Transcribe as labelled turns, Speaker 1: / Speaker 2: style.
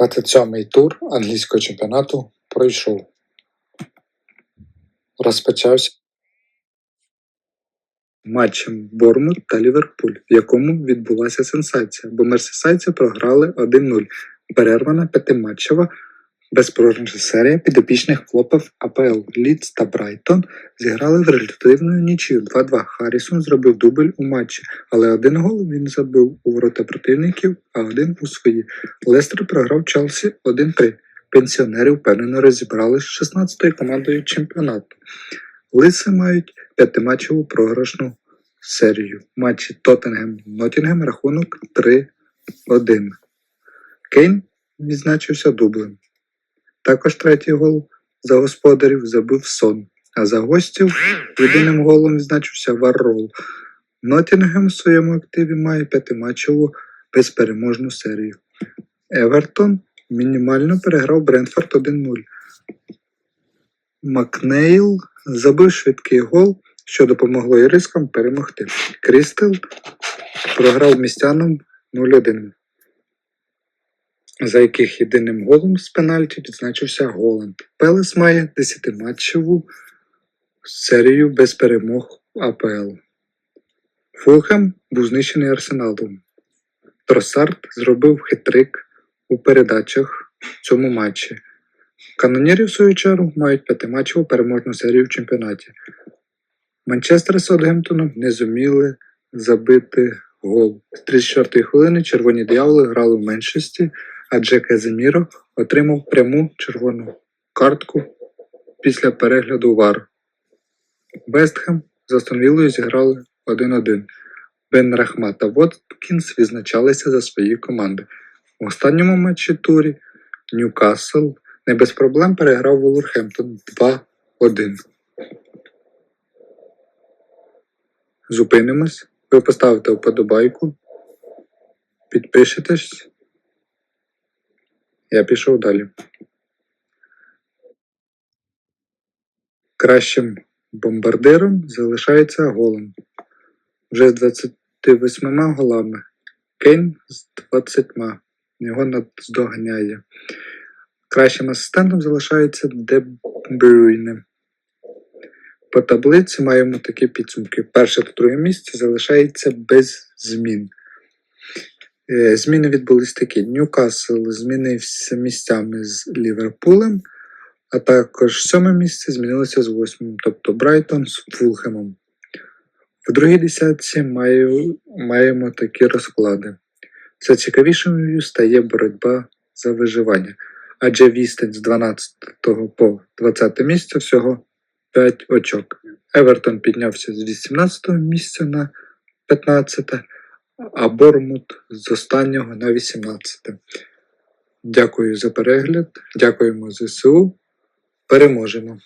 Speaker 1: 27-й тур англійського чемпіонату пройшов. Розпочався матчем Бормут та Ліверпуль, в якому відбулася сенсація, бо мерсісайці програли 1-0. Перервана п'ятиматчева безпрограшна серія підопічних клопів АПЛ Лідс та Брайтон зіграли в результативну нічию 2-2. Харрісон зробив дубль у матчі, але один гол він забив у ворота противників, а один у свої. Лестер програв Челсі 1-3. Пенсіонери впевнено розібрали з 16-ю командою чемпіонату. Лиси мають п'ятиматчеву програшну серію. Матчі Тоттенгем Ноттінгем рахунок 3-1. Кейн відзначився дублем. Також третій гол за господарів забив сон, а за гостів єдиним голом відзначився Варрол. Ноттінгем в своєму активі має п'ятиматчеву безпереможну серію. Евертон мінімально переграв Брентфорд 1-0. Макнейл забив швидкий гол, що допомогло ірискам перемогти. Крістел програв містянам 0-1, за яких єдиним голом з пенальті відзначився Голланд. Пелес має 10-матчеву серію без перемог АПЛ. Фулхем був знищений арсеналом. Тросард зробив хитрик у передачах в цьому матчі. Канонірі, в свою чергу, мають п'ятиматчеву переможну серію в чемпіонаті. Манчестер з Саутгемптоном не зуміли забити гол. З 34-ї хвилини червоні дияволи грали в меншості, адже Казиміро отримав пряму червону картку після перегляду ВАР. Вестхем з Астон Віллою зіграли 1-1. Бен Рахмат та Воткінс відзначалися за свої команди. В останньому матчі турі Ньюкасл не без проблем переграв Вулверхемптон 2-1. Зупинимось. Ви поставите вподобайку. Підпишетесь. Я пішов далі. Кращим бомбардиром залишається Голланд. Вже з 28 голами. Кейн з 20. Його наздоганяє. Кращим асистентом залишається Де Брюйне. По таблиці маємо такі підсумки. Перше та друге місце залишається без змін. Е, Зміни відбулись такі. Ньюкасл змінився місцями з Ліверпулем, а також сьоме місце змінилося з восьмим, тобто Брайтон з Фулхемом. В другій десятці маю- маємо такі розклади. Все цікавішою стає боротьба за виживання, адже відстань з 12 по 20 місце всього 5 очок. Евертон піднявся з 18 місця на 15, а Бормут з останнього на 18. Дякую за перегляд, дякуємо ЗСУ. Переможемо!